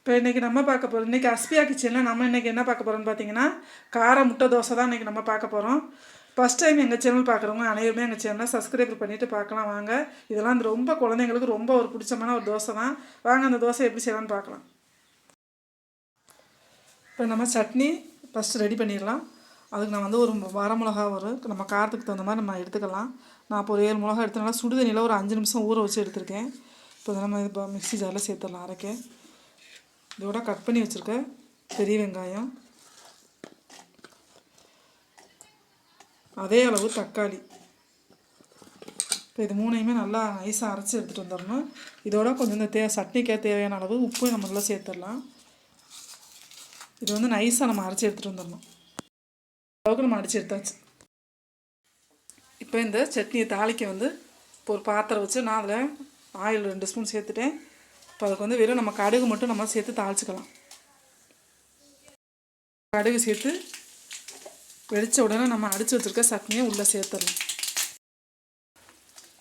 இப்போ இன்றைக்கி நம்ம பார்க்க போகிறோம் இன்றைக்கி அஸ்பியா கிச்சனில் நம்ம இன்றைக்கி என்ன பார்க்க போகிறோம்னு பார்த்தீங்கன்னா கார முட்டை தோசை தான் இன்றைக்கி நம்ம பார்க்க போகிறோம் ஃபஸ்ட் டைம் எங்கள் சேனல் பார்க்குறவங்க அனைவருமே எங்கள் சேனலை சப்ஸ்கிரைப் பண்ணிவிட்டு பார்க்கலாம் வாங்க. இதெல்லாம் இந்த ரொம்ப குழந்தைங்களுக்கு ரொம்ப ஒரு பிடிச்சமான ஒரு தோசை தான். வாங்க அந்த தோசை எப்படி செய்யலாம்னு பார்க்கலாம். இப்போ நம்ம சட்னி ஃபஸ்ட்டு ரெடி பண்ணிடலாம். அதுக்கு நான் வந்து ஒரு வரமிளகா ஒரு நம்ம காரத்துக்கு தகுந்த மாதிரி நம்ம எடுத்துக்கலாம். நான் இப்போ ஒரு ஏழு மிளகா எடுத்தனால சுடுதண்ணியில் ஒரு அஞ்சு நிமிஷம் ஊற வச்சு எடுத்திருக்கேன். இப்போ நம்ம இப்போ மிக்ஸி ஜாரில் சேர்த்துடலாம் அரைக்க. இதோட கட் பண்ணி வச்சுருக்க பெரிய வெங்காயம். அதே அளவு தக்காளி. இப்போ இது மூணையுமே நல்லா நைஸாக அரைச்சி எடுத்துகிட்டு வந்துடணும். இதோட கொஞ்சம் இந்த தே சட்னிக்கே தேவையான அளவு உப்பு நம்ம நல்லா சேர்த்துடலாம். இது வந்து நைஸாக நம்ம அரைச்சி எடுத்துகிட்டு வந்துடணும். அளவுக்கு நம்ம அடிச்சு எடுத்தாச்சு. இப்போ இந்த சட்னியை தாளிக்க வந்து இப்போ ஒரு பாத்திரம் வச்சு நான் அதில் ஆயில் ரெண்டு ஸ்பூன் சேர்த்துட்டேன். இப்போ அதுக்கு வந்து வெறும் நம்ம கடுகு மட்டும் நம்ம சேர்த்து தாளிச்சுக்கலாம். கடுகு சேர்த்து வெடித்த உடனே நம்ம அடித்து வச்சுருக்க சட்னியை உள்ளே சேர்த்துடலாம்.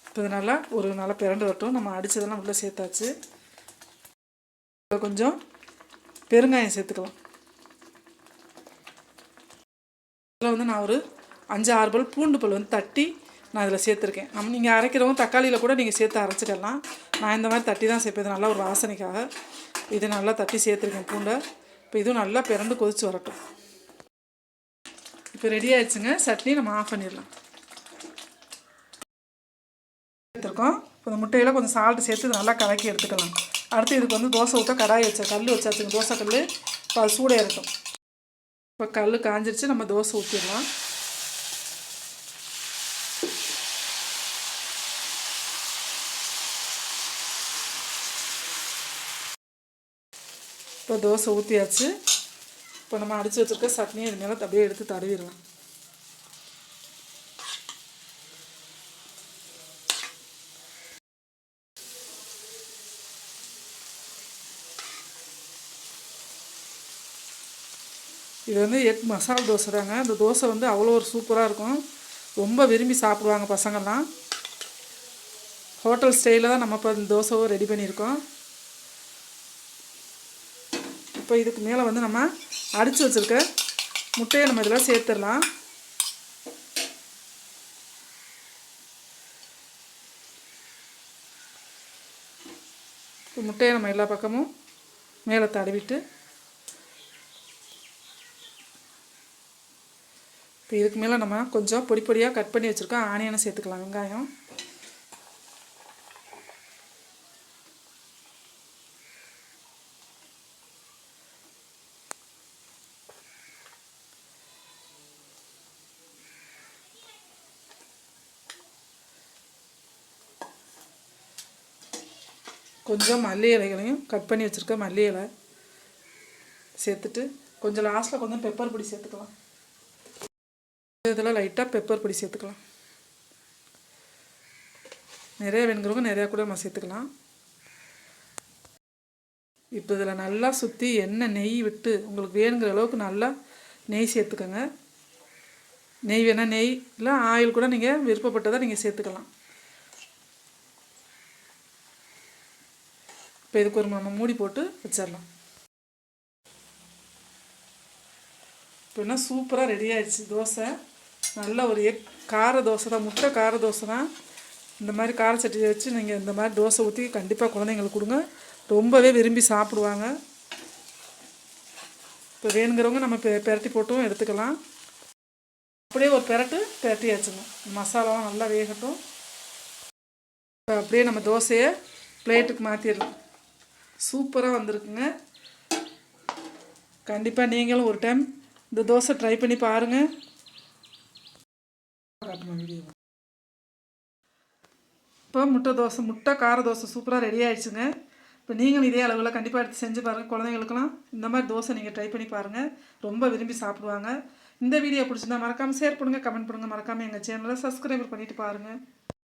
இப்போ இது நல்லா ஒரு நல்லா பிறண்டு வரட்டும். நம்ம அடித்ததெல்லாம் உள்ளே சேர்த்தாச்சு. இப்போ கொஞ்சம் பெருங்காயம் சேர்த்துக்கலாம். இதில் வந்து நான் ஒரு அஞ்சு ஆறு பல் பூண்டு பல் வந்து தட்டி நான் இதில் சேர்த்துருக்கேன். நம்ம நீங்கள் அரைக்கிறவங்க தக்காளியில் கூட நீங்கள் சேர்த்து அரைச்சிக்கலாம். நான் இந்த மாதிரி தட்டி தான் சேர்ப்பேன். இது நல்லா ஒரு வாசனைக்காக. இது நல்லா தட்டி சேர்த்துருக்கேன் பூண்டை. இப்போ இதுவும் நல்லா பிறண்டு கொதிச்சு வரட்டும். இப்போ ரெடி ஆயிடுச்சுங்க. சட்னி நம்ம ஆஃப் பண்ணிடலாம். எடுத்துருக்கோம். இப்போ இந்த முட்டையில் கொஞ்சம் சால்ட்டு சேர்த்து நல்லா கலக்கி எடுத்துக்கலாம். அடுத்து இதுக்கு வந்து தோசை ஊற்ற கடாய் வச்சா கல் வச்சாச்சுங்க. தோசை கல் இப்போ அது சூடாக இருக்கும் இப்போ கல் காஞ்சிருச்சு. நம்ம தோசை ஊற்றிடலாம் இப்போ தோசை ஊற்றியாச்சு இப்போ நம்ம அடித்து வச்சுருக்க சட்னியை இது மேலே அப்படியே எடுத்து தடவிடலாம். இது வந்து எக் மசாலா தோசை தாங்க. இந்த தோசை வந்து அவ்வளோ ஒரு சூப்பராக இருக்கும். ரொம்ப விரும்பி சாப்பிடுவாங்க பசங்கள்லாம். ஹோட்டல் ஸ்டைலில் தான் நம்ம இப்போ இந்த தோசைவை ரெடி பண்ணியிருக்கோம். இப்போ இதுக்கு மேலே வந்து நம்ம அடித்து வச்சுருக்க முட்டையை நம்ம இதெல்லாம் சேர்த்துடலாம். முட்டையை நம்ம எல்லா பக்கமும் மேலே தடவிட்டு இப்போ இதுக்கு மேலே நம்ம கொஞ்சம் பொடி பொடியாக கட் பண்ணி வச்சுருக்கோம் ஆனியனை சேர்த்துக்கலாம் வெங்காயம். கொஞ்சம் மல்லி இலைகளையும் கட் பண்ணி வச்சுருக்க மல்லி இலை சேர்த்துட்டு கொஞ்சம் லாஸ்ட்டில் கொஞ்சம் பெப்பர் பொடி சேர்த்துக்கலாம். இதில் லைட்டாக பெப்பர் பொடி சேர்த்துக்கலாம். நிறைய வேணுங்கிறவங்க நிறையா கூட நம்ம சேர்த்துக்கலாம். இப்போ இதில் நல்லா சுற்றி எண்ணெய் நெய் விட்டு உங்களுக்கு வேணுங்கிற அளவுக்கு நல்லா நெய் சேர்த்துக்கோங்க. நெய் வேணால் நெய் இல்லை ஆயில் கூட நீங்கள் விருப்பப்பட்டதை நீங்கள் சேர்த்துக்கலாம். இப்போ இதுக்கு ஒரு நம்ம மூடி போட்டு வச்சிடலாம். இப்போ என்ன சூப்பராக ரெடி ஆயிடுச்சு. தோசை. நல்ல ஒரு எக் கார தோசை தான். முட்டை கார தோசை தான். இந்த மாதிரி கார சட்டியை வச்சு நீங்கள் இந்த மாதிரி தோசை ஊற்றி கண்டிப்பாக குழந்தைங்களுக்கு கொடுங்க. ரொம்பவே விரும்பி சாப்பிடுவாங்க. இப்போ வேணுங்கிறவங்க நம்ம பெ பெரட்டி போட்டும் எடுத்துக்கலாம். அப்படியே ஒரு பெரட்டு பெரட்டியாச்சுங்க மசாலாவும் நல்லா வேகட்டும். இப்போ அப்படியே நம்ம தோசையை பிளேட்டுக்கு மாற்றிடலாம் சூப்பராக வந்திருக்குங்க. கண்டிப்பாக நீங்களும் ஒரு டைம் இந்த தோசை ட்ரை பண்ணி பாருங்கள் இப்போ முட்டை தோசை முட்டை கார தோசை சூப்பராக ரெடி ஆயிடுச்சுங்க. இப்போ நீங்களும் இதே அளவில் கண்டிப்பாக எடுத்து செஞ்சு பாருங்கள் குழந்தைங்களுக்குலாம் இந்த மாதிரி தோசை நீங்கள் ட்ரை பண்ணி பாருங்கள் ரொம்ப விரும்பி சாப்பிடுவாங்க. இந்த வீடியோ பிடிச்சிருந்தா மறக்காமல் ஷேர் பண்ணுங்கள் கமெண்ட் பண்ணுங்கள் மறக்காமல் எங்கள் சேனலை சப்ஸ்கிரைபர் பண்ணிவிட்டு பாருங்கள்